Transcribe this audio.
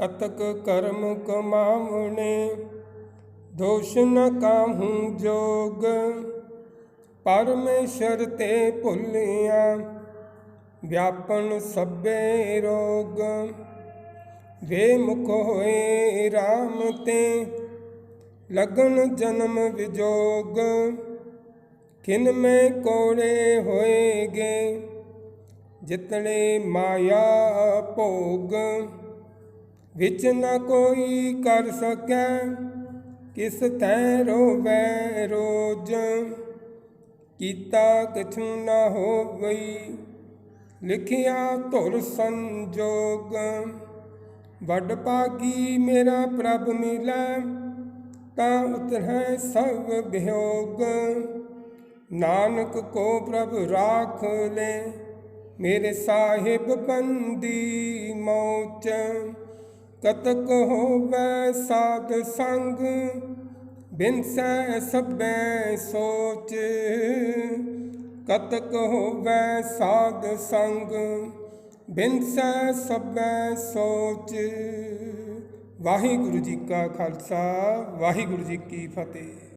ਕਤਕ ਕਰਮ ਕਮਾਵਣੇ, ਦੋਸ਼ ਨ ਕਾਹੂ ਜੋਗ। ਪਰਮੇਸ਼ਰ ਤੇ ਭੁੱਲਿਆ, ਵਿਆਪਨ ਸਭੇ ਰੋਗ। ਵੇ ਮੁਖ ਹੋਏ RAM ਤੇ, ਲਗਨ ਜਨਮ ਵਿਜੋਗ। ਕਿਨ ਮੈਂ ਕੋੜੇ ਹੋਏਗੇ, ਜਿਤਨੇ ਮਾਇਆ ਭੋਗ। ਵਿੱਚ ਨਾ ਕੋਈ ਕਰ ਸਕੈ, ਕਿਸ ਤੈ ਰੋਵੈ ਰੋਜ? ਕੀਤਾ ਕਛੂ ਨਾ ਹੋਵਈ, ਲਿਖਿਆ ਧੁਰ ਸੰਜੋਗ। ਵੱਡ ਪਾਗੀ ਮੇਰਾ ਪ੍ਰਭ ਮਿਲੈ, ਤਾਂ ਉਤਰੈ ਸਭ ਬਿਯੋਗ ਨਾਨਕ ਕੋ ਪ੍ਰਭ ਰਾਖ ਲੈ, ਮੇਰੇ ਸਾਹਿਬ ਬੰਦੀ ਮੌਚ। ਕਤਕ ਹੋਵੈ ਸਾਧ ਸੰਗ ਬਿਨਸੈ ਸਭੈ ਸੋਚ। ਕਤਕ ਹੋਵੈ ਸਾਧ ਸੰਗ ਬਿਨਸੈ ਸਭੈ ਸੋਚ। ਵਾਹਿਗੁਰੂ ਜੀ ਕਾ ਖਾਲਸਾ, ਵਾਹਿਗੁਰੂ ਜੀ ਕੀ ਫਤਿਹ।